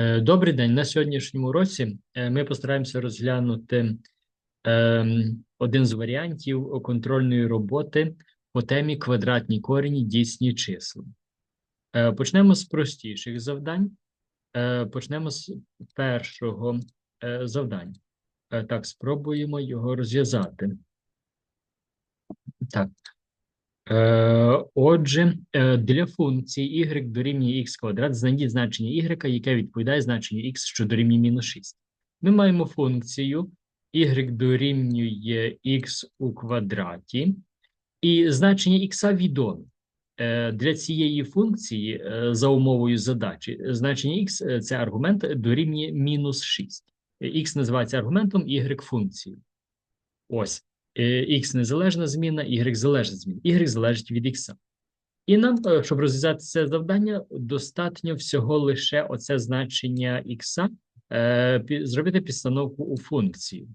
Е, Добрий день. На сьогоднішньому уроці е, ми постараємося розглянути ем, один з варіантів контрольної роботи по темі квадратні корені дійсні числа. Е, Почнемо з простіших завдань. Почнемо з першого завдання. Так, спробуємо його розв'язати. Так. Е, Отже, е, для функції y дорівнює x квадрат знайдіть значення y, яке відповідає значенню x, що дорівнює мінус 6. Ми маємо функцію y дорівнює x у квадраті, і значення x відоме. Е, Для цієї функції е, за умовою задачі значення x – це аргумент дорівнює мінус 6. x називається аргументом y функції. Ось. X незалежна зміна, Y залежна зміна. Y залежить від X. І нам, е, щоб розв'язати це завдання, достатньо всього лише оце значення X е, зробити підстановку у функцію.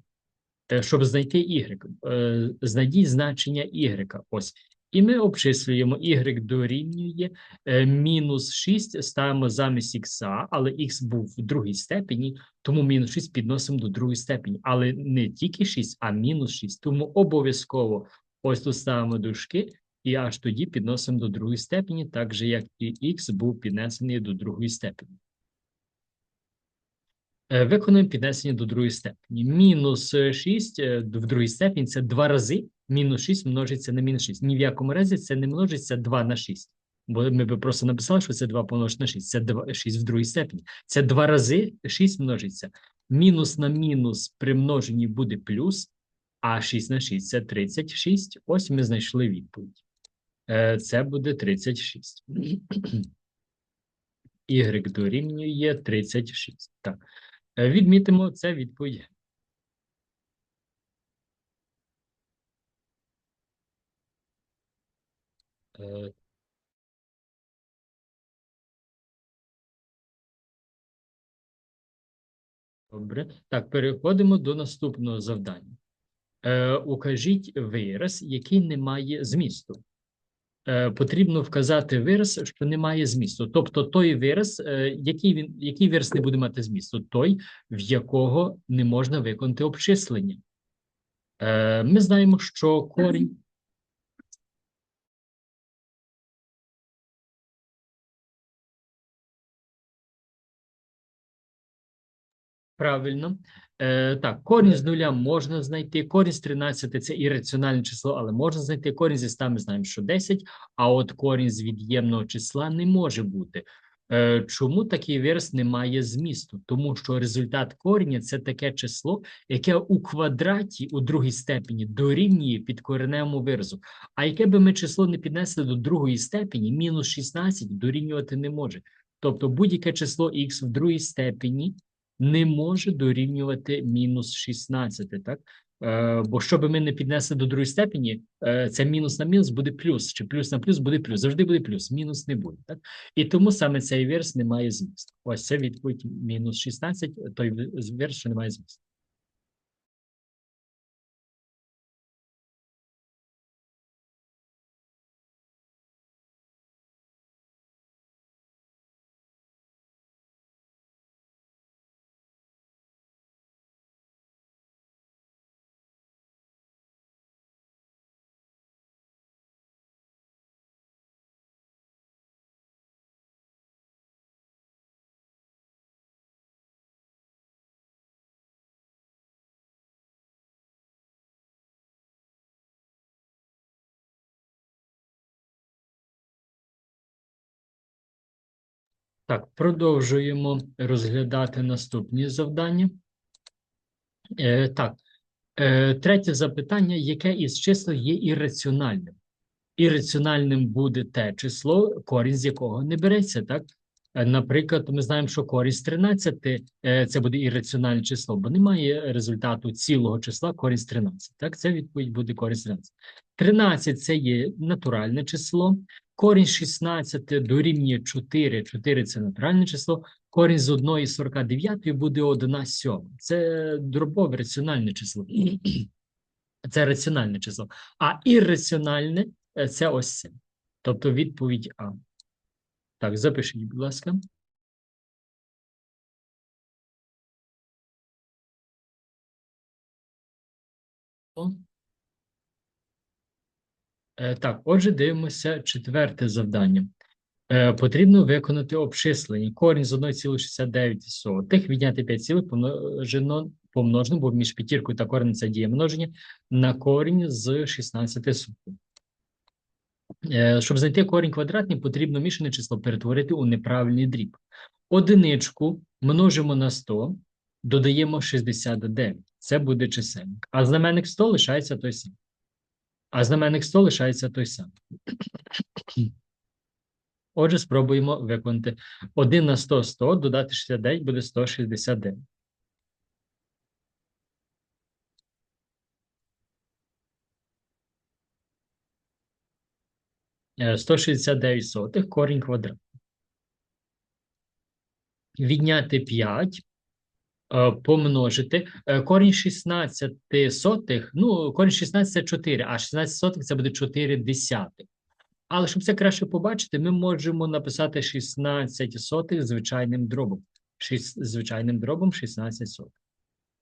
Е, Щоб знайти Y. Е, Знайдіть значення Y. Ось. І ми обчислюємо y дорівнює е, мінус 6, ставимо замість х, але х був в другій степені, тому мінус 6 підносимо до другої степені. Але не тільки 6, а мінус 6. Тому обов'язково ось тут ставимо дужки, і аж тоді підносимо до другої степені, так же як і х був піднесений до другої степені. Е, Виконуємо піднесення до другої степені. Мінус 6 е, в другій степені це два рази. Мінус 6 множиться на мінус 6. Ні в якому разі це не множиться 2 на 6. Бо ми б просто написали, що це 2 помножити на 6. Це 2, 6 в другій степені. Це два рази 6 множиться. Мінус на мінус при множенні буде плюс, а 6 на 6 це 36. Ось ми знайшли відповідь. Е, Це буде 36. Y дорівнює 36. Так. Е, Відмітимо це відповідь. Добре. Так, переходимо до наступного завдання. Е, Укажіть вираз, який не має змісту. Е, Потрібно вказати вираз, що не має змісту. Тобто той вираз, е, який він, який вираз не буде мати змісту, той, в якого не можна виконати обчислення. Е, Ми знаємо, що корінь. Правильно. Е, так, корінь з нуля можна знайти, корінь з 13 – це ірраціональне число, але можна знайти корінь зі 100, ми знаємо, що 10, а от корінь з від'ємного числа не може бути. Е, чому такий вираз не має змісту? Тому що результат корення – це таке число, яке у квадраті у другій степені дорівнює підкореневому виразу. А яке би ми число не піднесли до другої степені, мінус 16 дорівнювати не може. Тобто будь-яке число х в другій степені не може дорівнювати мінус 16, так? Е, бо що би ми не піднесли до другої степені, е, це мінус на мінус буде плюс, чи плюс на плюс буде плюс. Завжди буде плюс, мінус не буде. Так? І тому саме цей вірс не має змісту. Ось це відповідь мінус 16, той вірс, що не має змісту. Так, продовжуємо розглядати наступні завдання. Е, так, е, третє запитання: яке із чисел є ірраціональним? Ірраціональним буде те число, корінь з якого не береться, так? Е, Наприклад, ми знаємо, що з 13 е, це буде ірраціональне число, бо немає результату цілого числа з 13. Так, це відповідь буде з 13. 13 – це є натуральне число корінь 16 дорівнює 4, 4 – це натуральне число, корінь з 1 49 буде 1 сьома. Це дробове раціональне число. Це раціональне число. А ірраціональне – це ось це. Тобто відповідь А. Так, запишіть, будь ласка. О. Так, отже, дивимося четверте завдання. Е, Потрібно виконати обчислення. Корінь з 1,69 відняти 5 цілих помножено, помножено, бо між п'ятіркою та коренем це діє множення, на корінь з 16 сотих. Е, Щоб знайти корінь квадратний, потрібно мішане число перетворити у неправильний дріб. Одиничку множимо на 100, додаємо 69. Це буде чисельник. А знаменник 100 лишається той самий. А знаменник 100 лишається той самий. Отже, спробуємо виконати 1 на 100 – 100, додати 69 буде 169. Е, 169 сотих, корінь квадрат. Відняти 5, е, помножити. Е, Корінь 16 сотих, ну, корінь 16 – це 4, а 16 сотих – це буде 4 десятих. Але щоб це краще побачити, ми можемо написати 16 сотих звичайним дробом. Шість- звичайним дробом 16 сотих.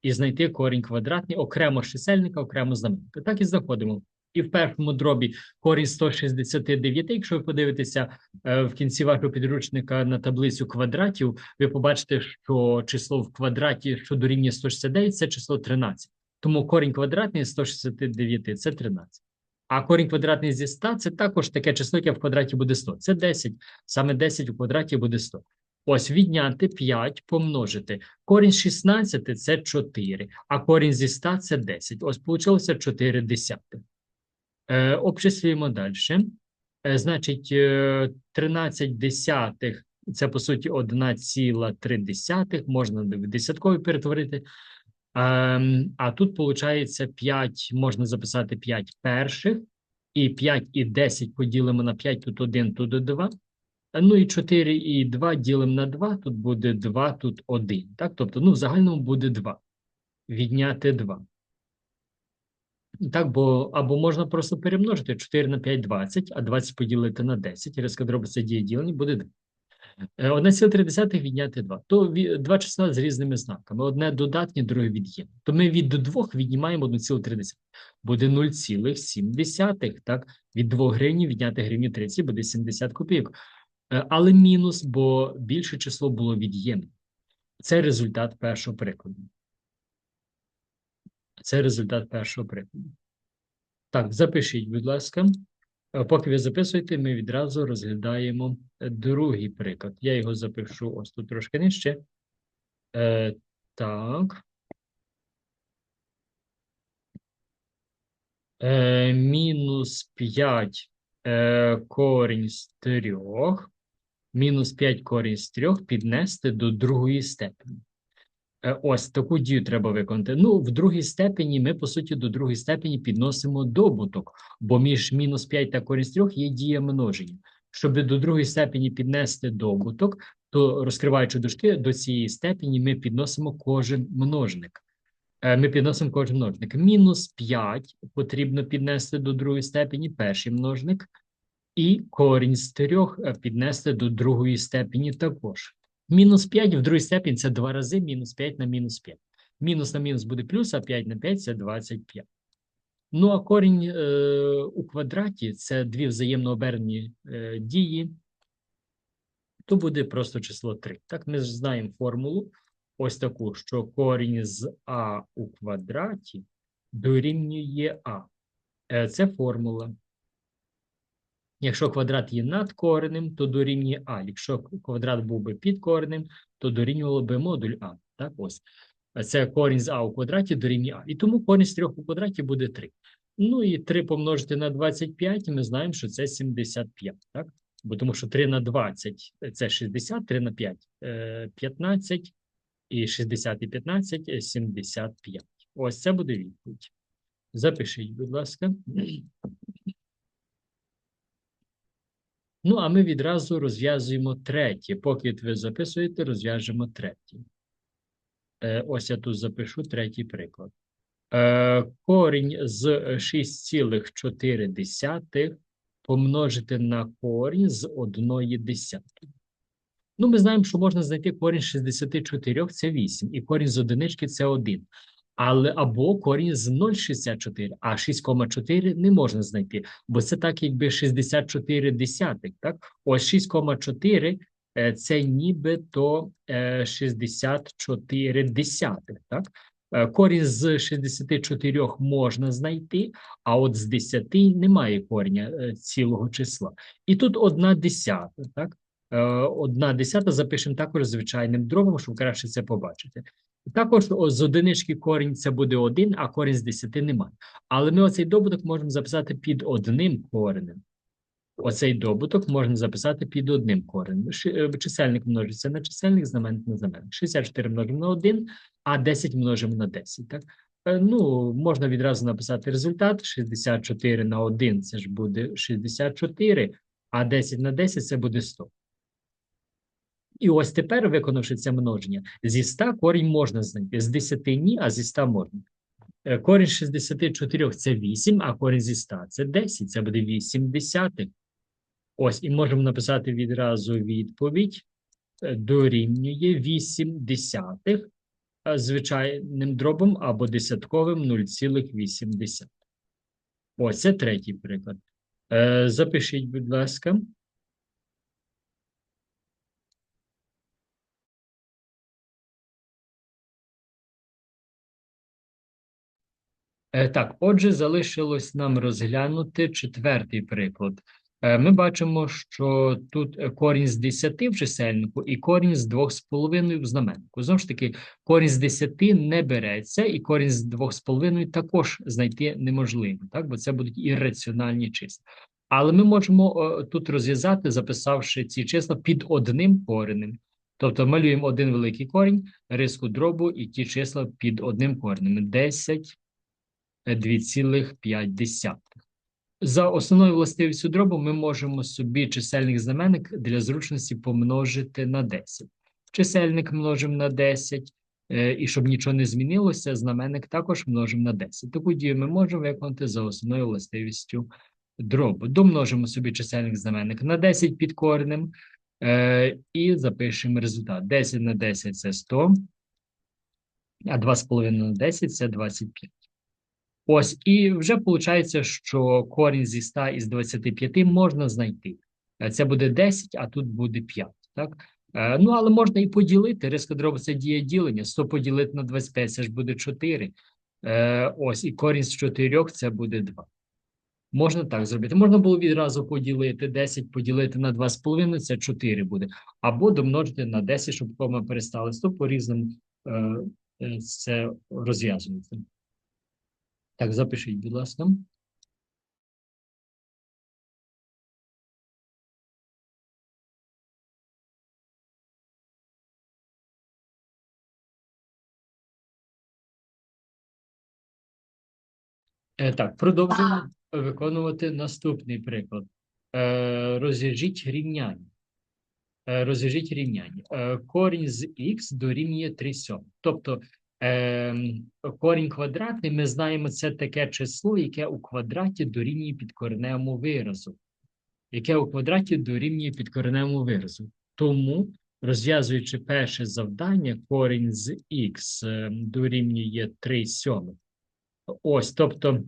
І знайти корінь квадратний окремо з чисельника, окремо знаменника. Так і знаходимо. І в першому дробі корінь 169, якщо ви подивитеся е, в кінці вашого підручника на таблицю квадратів, ви побачите, що число в квадраті, що дорівнює 169, це число 13. Тому корінь квадратний з 169 – це 13. А корінь квадратний зі 100 – це також таке число, яке в квадраті буде 100. Це 10. Саме 10 у квадраті буде 100. Ось відняти 5 помножити. Корінь 16 – це 4, а корінь зі 100 – це 10. Ось вийшло 4 десятих. Е, обчислюємо далі. Е, значить, е, 13 десятих – це, по суті, 1,3 можна в десяткові перетворити. Ем, а тут, виходить, 5, можна записати 5 перших, і 5 і 10 поділимо на 5, тут 1, тут 2. Ну і 4 і 2 ділимо на 2, тут буде 2, тут 1. Так? Тобто, ну, в загальному буде 2. Відняти 2. Так, бо або можна просто перемножити 4 на 5 – 20, а 20 поділити на 10. Резко дробиться діє ділення, буде 2. 1,3 відняти 2. То два числа з різними знаками. Одне додатнє, друге від'ємне. То ми від 2 віднімаємо 1,3. Буде 0,7. Так? Від 2 гривень відняти гривню 30 буде 70 копійок. Е, Але мінус, бо більше число було від'ємне. Це результат першого прикладу. Це результат першого прикладу. Так, запишіть, будь ласка. Е, Поки ви записуєте, ми відразу розглядаємо другий приклад. Я його запишу ось тут трошки нижче. Е, так. Е, мінус 5 е, корінь з 3. Мінус 5 корінь з 3 піднести до другої степені. Е, Ось таку дію треба виконати. Ну, в другій степені ми, по суті, до другої степені підносимо добуток, бо між мінус 5 та корінь з 3 є дія множення. Щоб до другої степені піднести добуток, то розкриваючи дужки, до цієї степені ми підносимо кожен множник. Е, Ми підносимо кожен множник. Мінус 5 потрібно піднести до другої степені перший множник, і корінь з 3 піднести до другої степені також. Мінус 5 в другій степені це 2 рази мінус 5 на мінус 5. Мінус на мінус буде плюс, а 5 на 5 це 25. Ну, а корінь е, у квадраті це дві взаємно обернені е, дії, то буде просто число 3. Так, ми ж знаємо формулу ось таку, що корінь з А у квадраті дорівнює А. Е, це формула. Якщо квадрат є над коренем, то дорівнює А. Якщо квадрат був би під коренем, то дорівнювало би модуль А. Так, ось. Це корінь з А у квадраті дорівнює А. І тому корінь з 3 у квадраті буде 3. Ну і 3 помножити на 25, і ми знаємо, що це 75. Так? Бо тому що 3 на 20 – це 60, 3 на 5 е, – 15, і 60 і 15 – 75. Ось це буде відповідь. Запишіть, будь ласка. Ну, а ми відразу розв'язуємо третє. Поки ви записуєте, розв'яжемо третє. Е, ось я тут запишу третій приклад. Е, корінь з 6,4 помножити на корінь з 1 десятої. Ну, ми знаємо, що можна знайти корінь з 64, це 8, і корінь з одинички – це 1. Але або корінь з 0,64, а 6,4 не можна знайти, бо це так, якби 64 десятих. Так, ось 6,4 е, це нібито е, 64 десятих. Так, Е, корінь з 64 можна знайти, а от з 10 немає корення е, цілого числа. І тут одна десята. Так, Е, одна десята запишемо також звичайним дробом, щоб краще це побачити. Також з одинички корінь це буде один, а корінь з 10 немає. Але ми оцей добуток можемо записати під одним коренем. Оцей добуток можна записати під одним коренем. Е, Чисельник множиться на чисельник, знаменник на знаменник. 64 множимо на 1, а 10 множимо на 10. Так? Е, Ну, можна відразу написати результат. 64 на 1 це ж буде 64, а 10 на 10 це буде 100. І ось тепер, виконавши це множення, зі 100 корінь можна знайти, з 10 ні, а зі 100 можна. Е, Корінь з 64 – це 8, а корінь зі 100 – це 10, це буде 8 десятих. Ось, і можемо написати відразу відповідь е, дорівнює 8 десятих е, звичайним дробом або десятковим 0,8. Ось це третій приклад. Запишіть, будь ласка. Так, отже, залишилось нам розглянути четвертий приклад. Е, Ми бачимо, що тут е, корінь з 10 в чисельнику і корінь з 2,5 в знаменнику. Знову ж таки, корінь з 10 не береться, і корінь з 2,5 також знайти неможливо, так? бо це будуть ірраціональні числа. Але ми можемо тут розв'язати, записавши ці числа під одним коренем. Тобто малюємо один великий корінь, риску дробу і ті числа під одним коренем. 10, 2,5. За основною властивістю дробу ми можемо собі чисельник знаменник для зручності помножити на 10. Чисельник множимо на 10, е, і щоб нічого не змінилося, знаменник також множимо на 10. Таку дію ми можемо виконати за основною властивістю дробу. Домножимо собі чисельник знаменник на 10 під коренем е, і запишемо результат. 10 на 10 – це 100, а 2,5 на 10 – це 25. Ось, і вже виходить, що корінь зі 100 із 25 можна знайти. Е, Це буде 10, а тут буде 5. Так? Е, Ну, але можна і поділити. Дробу це діє ділення. 100 поділити на 25 це ж буде 4. Е, Ось, і корінь з 4 це буде 2. Можна так зробити. Можна було відразу поділити 10, поділити на 2,5, це 4 буде. Або домножити на 10, щоб кома перестали 100, по-різному е, е, це розв'язується. Так, запишіть, будь ласка. Е, Так, продовжуємо виконувати наступний приклад. Е, Розв'яжіть рівняння. Е, Розв'яжіть рівняння. Корінь з х дорівнює 3 сьомих. Тобто корінь квадратний, ми знаємо, це таке число, яке у квадраті дорівнює підкореневому виразу. Яке у квадраті дорівнює підкореневому виразу. Тому, розв'язуючи перше завдання, корінь з х е, дорівнює 3 сьомих. Ось, тобто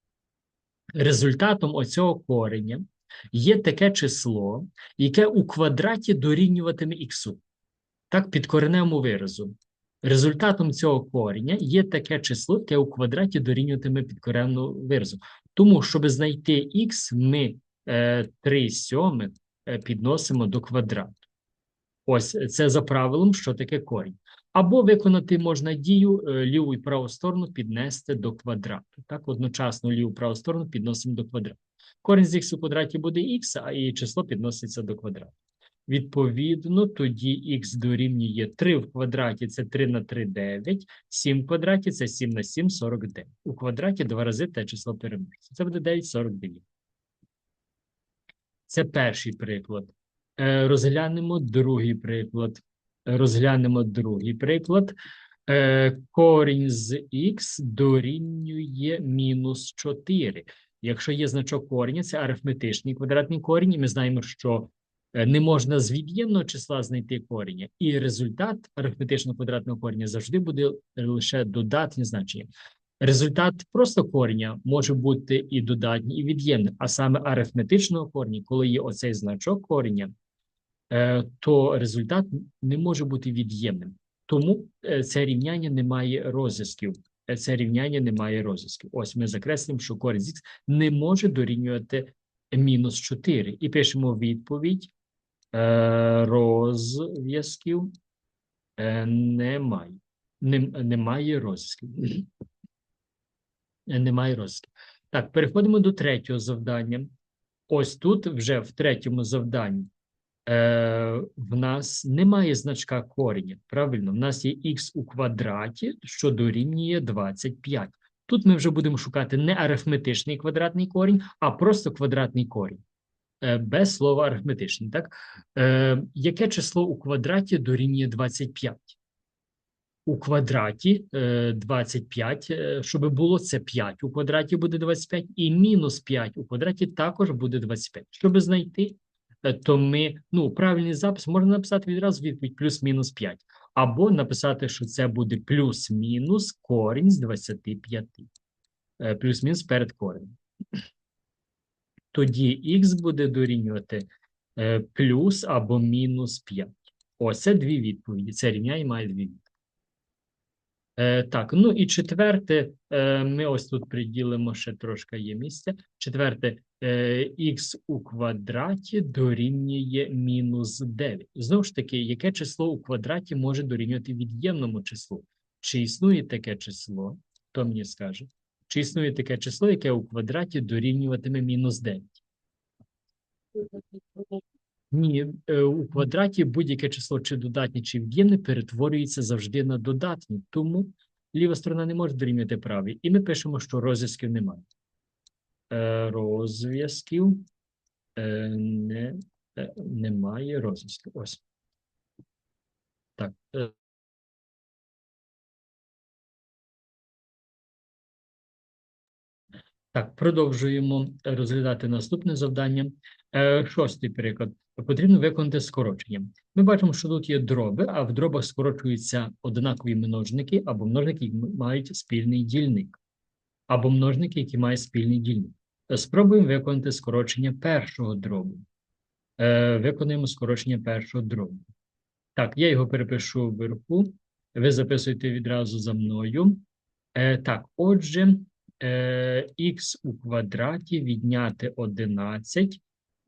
результатом оцього кореня є таке число, яке у квадраті дорівнюватиме х. Так, під кореневому виразу. Результатом цього кореня є таке число, яке у квадраті дорівнюватиме підкоренному виразу. Тому, щоб знайти х, ми е, 3 сьомих е, підносимо до квадрату. Ось це за правилом, що таке корінь. Або виконати можна дію е, ліву і праву сторону піднести до квадрату. Так, одночасно ліву і праву сторону підносимо до квадрату. Корінь з х у квадраті буде х, а і число підноситься до квадрату. Відповідно, тоді х дорівнює 3 в квадраті це 3 на 3 – 9, 7 в квадраті це 7 на 7 – 49. У квадраті два рази те число перемножиться. Це буде 9 – 49. Це перший приклад. Е, Розглянемо другий приклад. Розглянемо другий приклад. Е, Корінь з х дорівнює мінус 4. Якщо є значок кореня, це арифметичний квадратний корінь, і ми знаємо, що Не можна з від'ємного числа знайти коріння, і результат арифметичного квадратного коріння завжди буде лише додатнє значення. Результат просто корення може бути і додатній, і від'ємний, а саме арифметичного корення, коли є оцей значок корення, е, то результат не може бути від'ємним. Тому е, це рівняння не має розв'язків. Е, Це рівняння не має розв'язків. Ось ми закреслимо, що корінь з х не може дорівнювати мінус 4. І пишемо відповідь. Е, розв'язків е, немає. Нем- Немає розв'язків. Е, Немає розв'язків. Так, переходимо до третього завдання. Ось тут вже в третьому завданні е, в нас немає значка кореня. Правильно, в нас є х у квадраті, що дорівнює 25. Тут ми вже будемо шукати не арифметичний квадратний корінь, а просто квадратний корінь. Е, без слова арифметичний. Так? Е, яке число у квадраті дорівнює 25? У квадраті е, 25, е, щоб було це 5 у квадраті буде 25, і мінус 5 у квадраті також буде 25. Щоб знайти, е, то ми, ну, правильний запис можна написати відразу відповідь плюс-мінус 5. Або написати, що це буде плюс-мінус корінь з 25. Е, Плюс-мінус перед коренем. Тоді х буде дорівнювати е, плюс або мінус 5. Ось це дві відповіді. Це рівняння має дві відповіді. Е, так, ну і четверте, е, ми ось тут приділимо ще трошки є місця. Четверте, е, х у квадраті дорівнює мінус 9. Знову ж таки, яке число у квадраті може дорівнювати від'ємному числу? Чи існує таке число? Хто мені скаже? Чи існує таке число, яке у квадраті дорівнюватиме мінус 9? Ні, е, у квадраті будь-яке число, чи додатнє, чи від'ємне, перетворюється завжди на додатнє. Тому ліва сторона не може дорівнювати правій. І ми пишемо, що розв'язків немає. Е, Розв'язків е, не, немає розв'язків. Ось. Так. Так, продовжуємо розглядати наступне завдання. Е, Шостий приклад. Потрібно виконати скорочення. Ми бачимо, що тут є дроби, а в дробах скорочуються однакові множники або множники, які мають спільний дільник, або множники, які мають спільний дільник. Е, Спробуємо виконати скорочення першого дробу. Е, Виконуємо скорочення першого дробу. Так, я його перепишу вверху. Ви записуєте відразу за мною. Так, отже, х у квадраті відняти 11,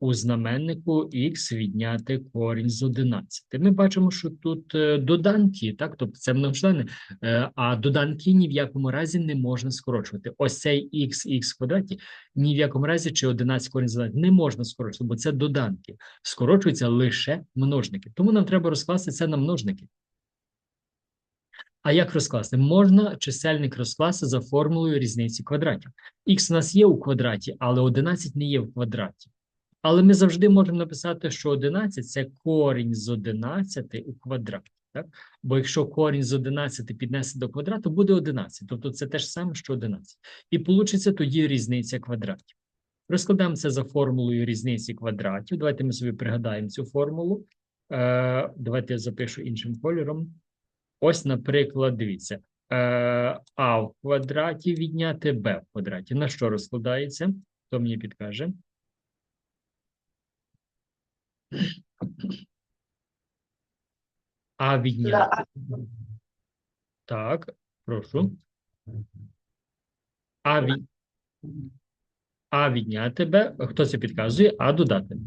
у знаменнику х відняти корінь з 11. Ми бачимо, що тут е, доданки, так, тобто це многочлени, е, а доданки ні в якому разі не можна скорочувати. Ось цей х, х квадраті ні в якому разі чи 11 корінь з 11 не можна скорочувати, бо це доданки. Скорочуються лише множники. Тому нам треба розкласти це на множники. А як розкласти? Можна чисельник розкласти за формулою різниці квадратів. Х у нас є у квадраті, але 11 не є в квадраті. Але ми завжди можемо написати, що 11 – це корінь з 11 у квадраті. Так? Бо якщо корінь з 11 піднести до квадрату, буде 11. Тобто це те ж саме, що 11. І получиться тоді різниця квадратів. Розкладаємо це за формулою різниці квадратів. Давайте ми собі пригадаємо цю формулу. Е, давайте я запишу іншим кольором. Ось, наприклад, дивіться. Е, а в квадраті відняти b в квадраті. На що розкладається? Хто мені підкаже? А відняти. Так, прошу. А, від... а відняти b. Хто це підказує? А додати.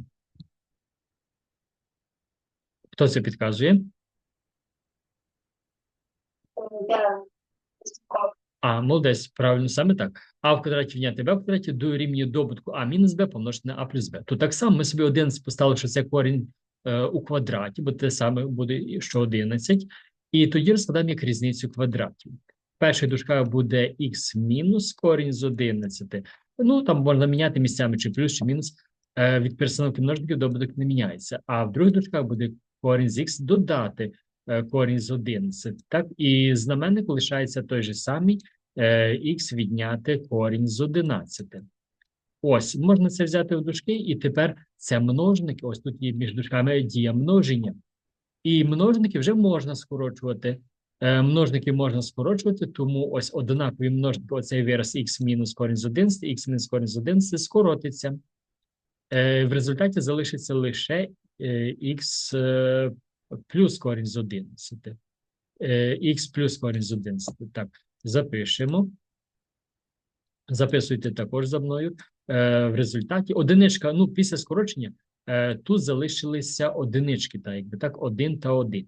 Хто це підказує? А, молодець, правильно, саме так. А в квадраті відняти b в квадраті дорівнює добутку а мінус b помножити на а плюс b. То так само ми собі 11 поставили, що це корінь е, у квадраті, бо те саме буде, що 11. І тоді розкладаємо як різницю квадратів. В першій дужках буде х мінус корінь з 11. Ну, там можна міняти місцями чи плюс, чи мінус. Е, від перестановки множників добуток не міняється. А в других дужках буде корінь з х додати корінь з 11. Так, і знаменник лишається той же самий, е, х відняти корінь з 11. Ось, можна це взяти в дужки, і тепер це множник. Ось тут є між дужками дія множення. І множники вже можна скорочувати. Е, Множники можна скорочувати, тому ось однакові множники, оцей вираз х мінус корінь з 11, х мінус корінь з 11 скоротиться. Е, В результаті залишиться лише х плюс корінь з 11. Х плюс корінь з 11. Так, запишемо. Записуйте також за мною. Е, В результаті одиничка, ну, після скорочення, е, тут залишилися одинички, так, якби так, один та один.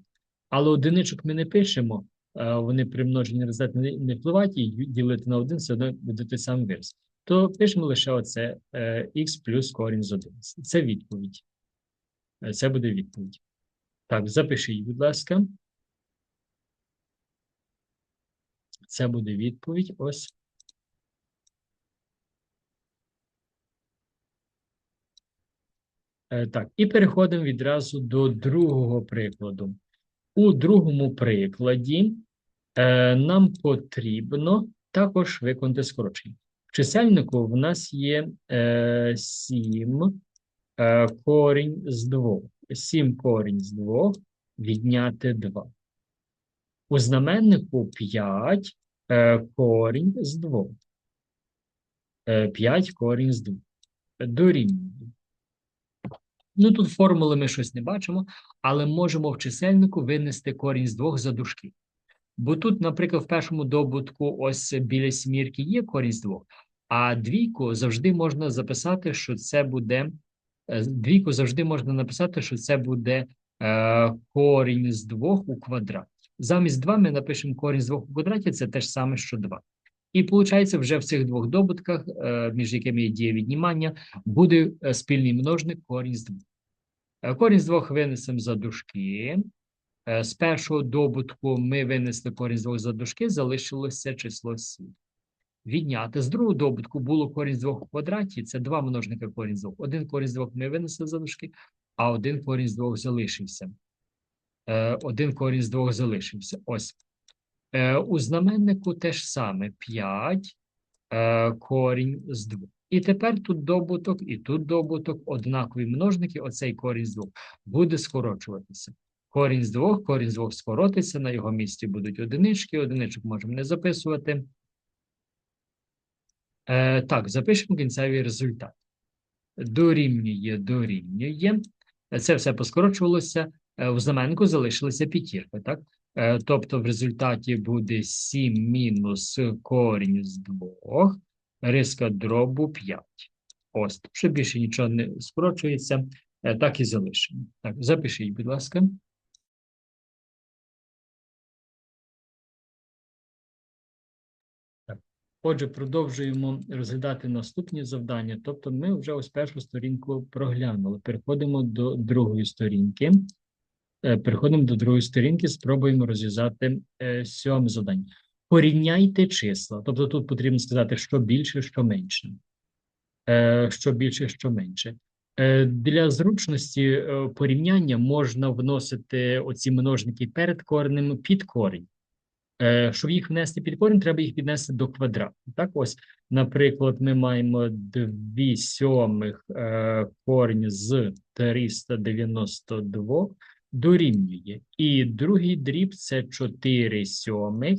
Але одиничок ми не пишемо, е, вони при множенні результат не, впливають, і ділити на один все одно буде той самий вираз. То пишемо лише оце е, х плюс корінь з 11. Це відповідь. Е, Це буде відповідь. Так, запишіть, будь ласка. Це буде відповідь. Ось. Е, Так, і переходимо відразу до другого прикладу. У другому прикладі е, нам потрібно також виконати скорочення. В чисельнику в нас є е, 7 е, корінь з 2. 7 корінь з 2 відняти 2. У знаменнику 5 е, корінь з 2. Е, 5 корінь з 2. Дорівнює. Ну, тут формули ми щось не бачимо, але можемо в чисельнику винести корінь з двох за дужки. Бо тут, наприклад, в першому добутку ось біля сімірки є корінь з двох, а двійку завжди можна записати, що це буде. Е, Двійку завжди можна написати, що це буде е, корінь з двох у квадраті. Замість 2 ми напишемо корінь з двох у квадраті, це те ж саме, що 2. І виходить, вже в цих двох добутках, е, між якими є діє віднімання, буде спільний множник корінь з двох. Е, Корінь з двох винесемо за дужки. З першого добутку ми винесли корінь з двох за дужки, залишилося число 7. Відняти. З другого добутку було корінь з двох у квадраті, це два множника корінь з двох. Один корінь з двох ми винесли за а один корінь з двох залишився. Е, Один корінь з двох залишився. Ось. Е, У знаменнику теж саме 5 е, корінь з двох. І тепер тут добуток, і тут добуток, однакові множники, оцей корінь з двох, буде скорочуватися. Корінь з двох, корінь з двох скоротиться, на його місці будуть одинички, одиничок можемо не записувати. Е, так, запишемо кінцевий результат. Дорівнює, дорівнює. Це все поскорочувалося. Е, У знаменнику залишилася п'ятірка, так? Е, Тобто в результаті буде 7 мінус корінь з 2, риска дробу 5. Ось, ще більше нічого не скорочується, так і залишимо. Так, запишіть, будь ласка. Отже, продовжуємо розглядати наступні завдання. Тобто ми вже ось першу сторінку проглянули. Переходимо до другої сторінки. Е, Переходимо до другої сторінки, спробуємо розв'язати е, сьоме завдання. Порівняйте числа. Тобто тут потрібно сказати, що більше, що менше. Е, Що більше, що менше. Для зручності порівняння можна вносити оці множники перед коренем під корінь. Е, Щоб їх внести під корінь, треба їх піднести до квадрату. Так, ось, наприклад, ми маємо 2 сьомих е, корінь з 392 дорівнює. І другий дріб це 4 сьомих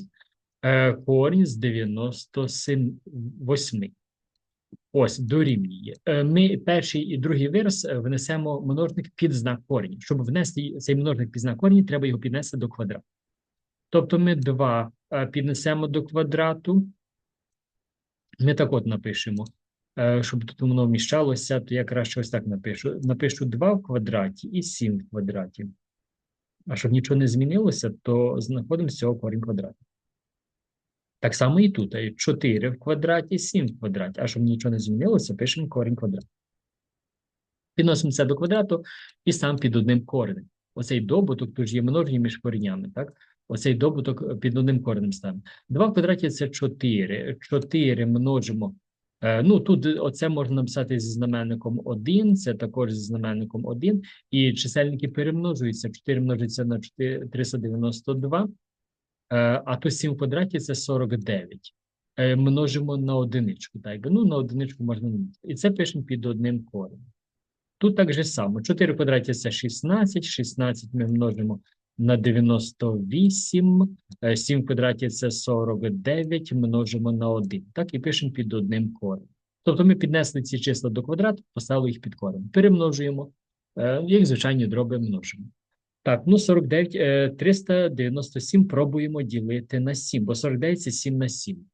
е, корінь з 98. Ось, дорівнює. Ми перший і другий вираз внесемо множник під знак корінь. Щоб внести цей множник під знак корінь, треба його піднести до квадрату. Тобто ми 2 е, піднесемо до квадрату. Ми так от напишемо. Е, Щоб тут воно вміщалося, то я краще ось так напишу. Напишу 2 в квадраті і 7 в квадраті. А щоб нічого не змінилося, то знаходимо з цього корінь квадрату. Так само і тут. 4 в квадраті, 7 в квадраті. А щоб нічого не змінилося, пишемо корінь квадрату. Підносимо це до квадрату і сам під одним коренем. Оцей добуток, тут є множення між коренями, так? Оцей добуток під одним коренем ставимо. 2 в квадраті це 4. 4 множимо. Е, Ну, тут оце можна написати зі знаменником 1, це також зі знаменником 1. І чисельники перемножуються. 4 множиться на 4, 392. Е, А то 7 в квадраті це 49. е, множимо на одиничку. Так, ну, на одиничку можна. І це пишемо під одним коренем. Тут так же само. 4 в квадраті це 16, 16 ми множимо на 98, е, 7 в квадраті це 49, множимо на 1. Так, і пишемо під одним коренем. Тобто ми піднесли ці числа до квадрату, поставили їх під коренем. Перемножуємо, е, як звичайні дроби множимо. Так, ну 49, е, 397 пробуємо ділити на 7, бо 49 це 7 на 7.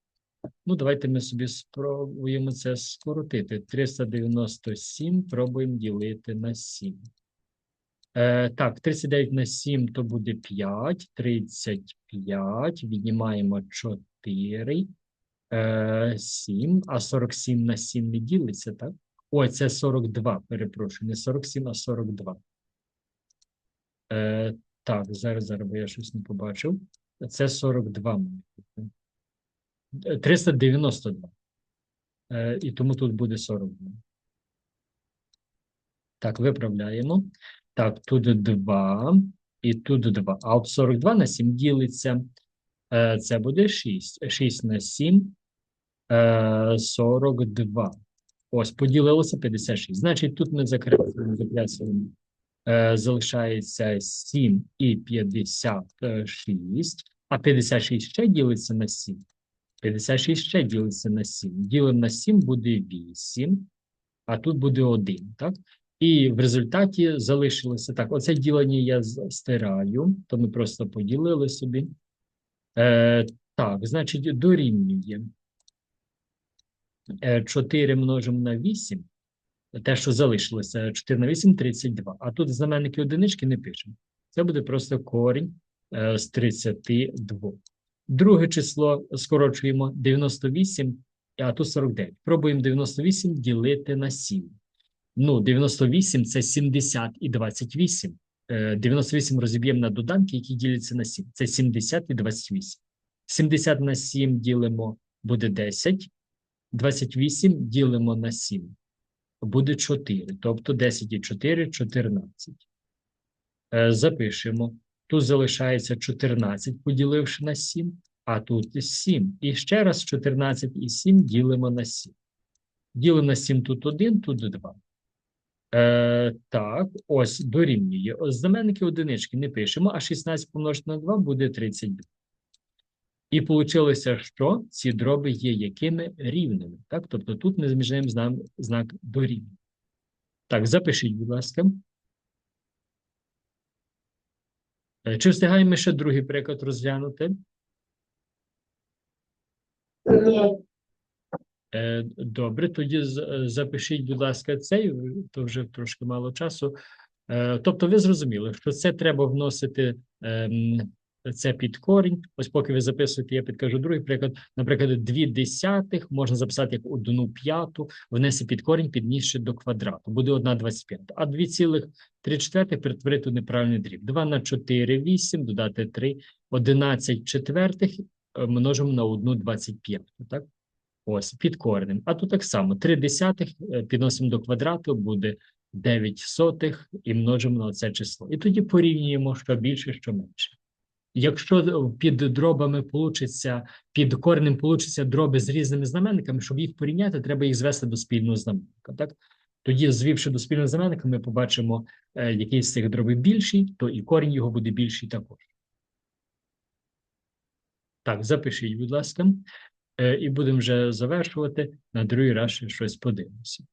Ну, давайте ми собі спробуємо це скоротити. 397 пробуємо ділити на 7. Е, так, 39 на 7 то буде 5, 35, віднімаємо 4, е, 7, а 47 на 7 не ділиться, так? Ой, це 42, перепрошую, не 47, а 42. Е, так, зараз, зараз, бо я щось не побачив. Це 42 має бути. Е, 392. Е, і тому тут буде 42. Так, виправляємо. Так, тут 2 і тут 2. А от 42 на 7 ділиться. Е, це буде 6. 6 на 7 е, 42. Ось, поділилося 56. Значить, тут закреслюємо, закреслюємо. Е, залишається 7 і 56, а 56 ще ділиться на 7. 56 ще ділиться на 7. Ділимо на 7 буде 8, а тут буде 1, так? І в результаті залишилося так. Оце ділення я стираю, то ми просто поділили собі. Е, так, значить, дорівнює. Е, 4 множимо на 8. Те, що залишилося, 4 на 8 – 32. А тут знаменники одинички не пишемо. Це буде просто корінь е, з 32. Друге число скорочуємо 98, а тут 49. Пробуємо 98 ділити на 7. Ну, 98 – це 70 і 28. Е, 98 розіб'ємо на доданки, які діляться на 7. Це 70 і 28. 70 на 7 ділимо, буде 10. 28 ділимо на 7 буде 4, тобто 10 і 4 – 14. Е, Запишемо. Тут залишається 14, поділивши на 7, а тут 7. І ще раз 14 і 7 ділимо на 7. Ділимо на 7 тут 1, тут 2. Е, так, ось дорівнює. Ось знаменники одинички не пишемо, а 16 помножити на 2 буде 32. І вийшло, що ці дроби є якими рівними. Так? Тобто тут ми зміжаємо знак, знак дорівнює. Так, запишіть, будь ласка. Е, Чи встигаємо ще другий приклад розглянути? Ні. Е, Добре, тоді е, запишіть, будь ласка, цей, то вже трошки мало часу. Е, Тобто ви зрозуміли, що це треба вносити ем, це під корінь. Ось поки ви записуєте, я підкажу другий приклад. Наприклад, 2 десятих можна записати як одну п'яту, внести під корінь, піднісши до квадрату. Буде 1 25. А 2,3 четвертих перетворити у неправильний дріб. 2 на 4 – 8, додати 3, 11 четвертих множимо на 1 25. Так? Ось, під коренем. А тут так само. 3 десятих е, підносимо до квадрату, буде 9 сотих і множимо на це число. І тоді порівнюємо, що більше, що менше. Якщо під дробами получиться, під коренем получиться дроби з різними знаменниками, щоб їх порівняти, треба їх звести до спільного знаменника. Так? Тоді, звівши до спільного знаменника, ми побачимо, е, який з цих дробів більший, то і корінь його буде більший також. Так, запишіть, будь ласка. Е, І будемо вже завершувати. На другий раз ще щось подивимося.